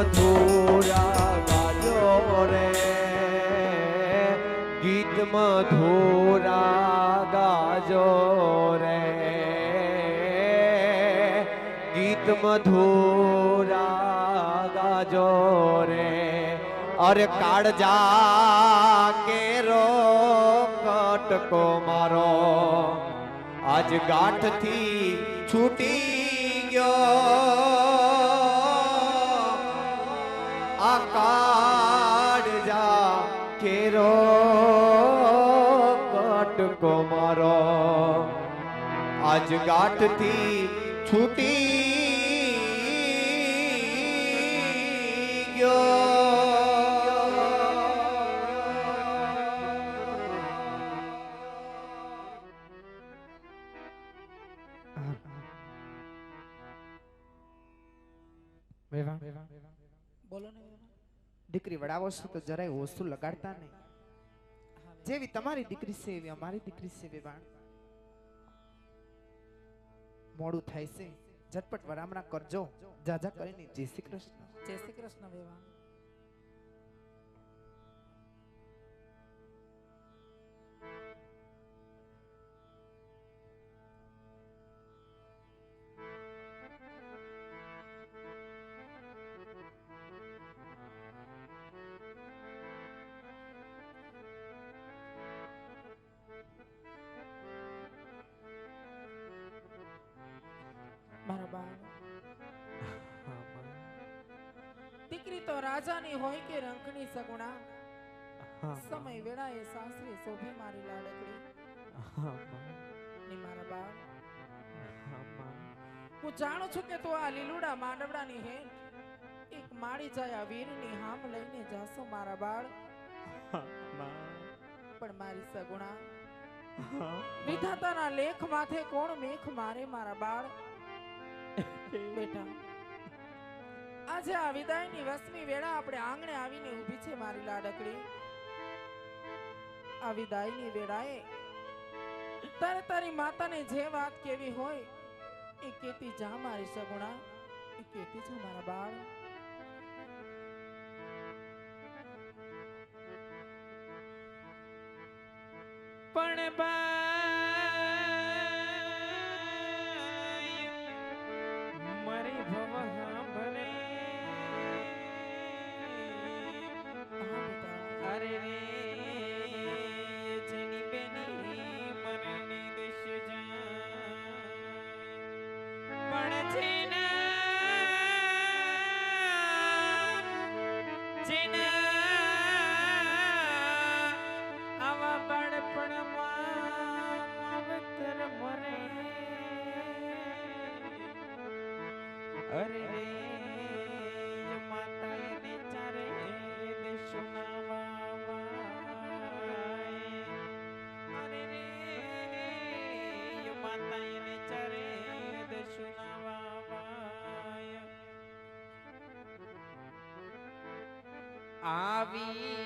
મધુરા ગાજો રે ગીત મધુરા ગાજો રે ગીત મધુરા ગાજો રે અરે કાળજા કેરો કટકો મારો આજ ગાંઠથી છૂટી ગયો આ કાળજા કેરો કટકો મારો. આજ ગાંઠથી છૂટી ગયો. દીકરી વડાવો છો તો જરાય વસ્તુ લગાડતા નહીં. જેવી તમારી દીકરી છે એવી અમારી દીકરી છે વેવાણ મોડું થાય છે. ઝટપટ વરામણા કરજો. જાજા કરીને જય શ્રી કૃષ્ણ. જય શ્રી કૃષ્ણ વેવાણ દીકરી તો રાજાની હોય કે રંકની સગુણા. સમય વેળાએ સાસરે શોભે મારી લાડકડી. મારા બાપ હું જાણું છું કે તું આ લીલુડા માંડવડાની હે એક માળી જાય વીરની હામ લઈને જાશો મારા બાળ. પણ મારી સગુણા. વિધાતાના લેખ માથે કોણ મેખ મારે મારા બાળ? બેટા. આજે આ વિદાયની વસમી વેળા આપણે આંગણે આવીને ઊભી છે મારી લાડકડી. આ વિદાયની વેળાએ તારે તારી માતાને જે વાત કેવી હોય, એ કેતી જા મારી સગુણા, એ કેતી જા મારા બાળ. પણ બાઈ અરે રે માતા એને ચારે દેશના વાવાય અરે રે માતા એને ચારે દેશના વાવાય આવી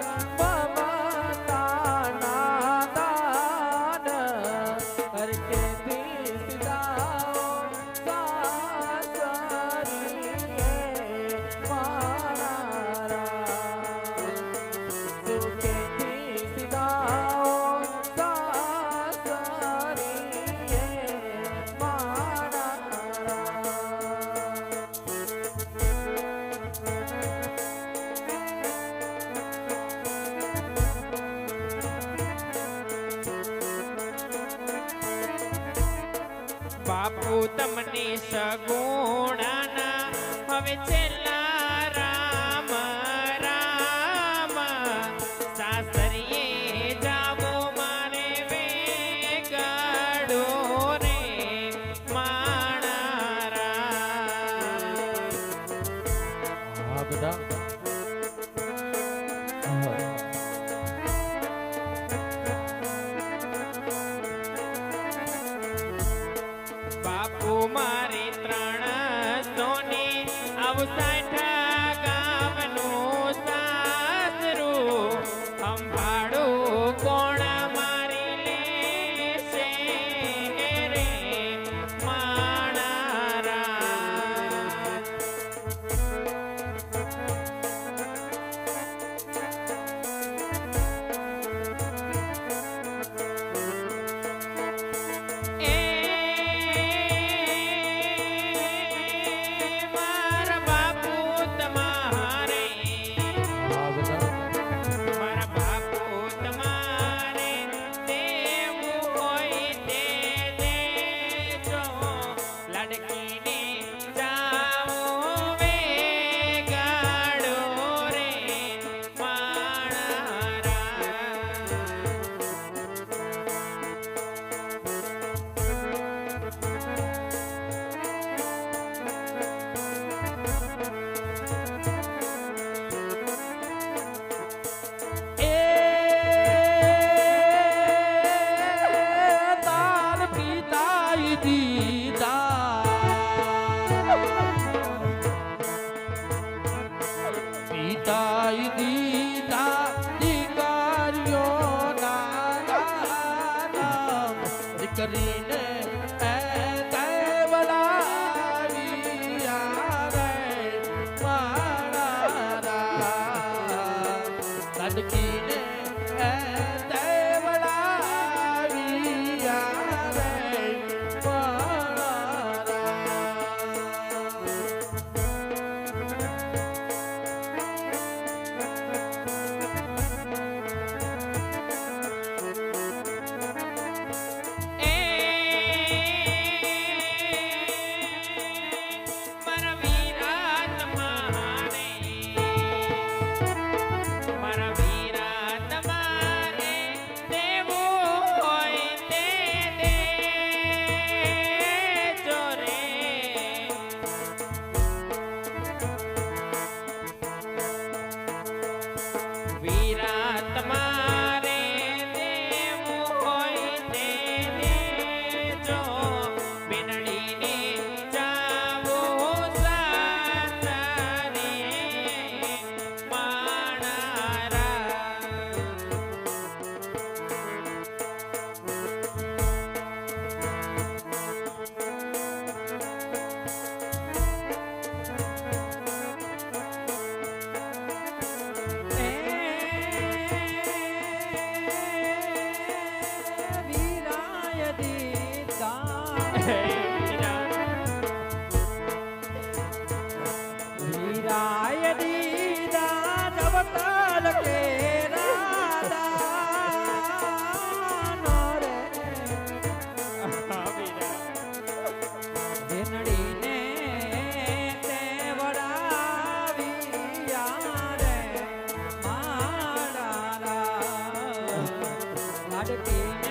Bye. તમને બાપુ મારી ત્રણ Amen. રાય દીદા નવતાલ કે Thank you.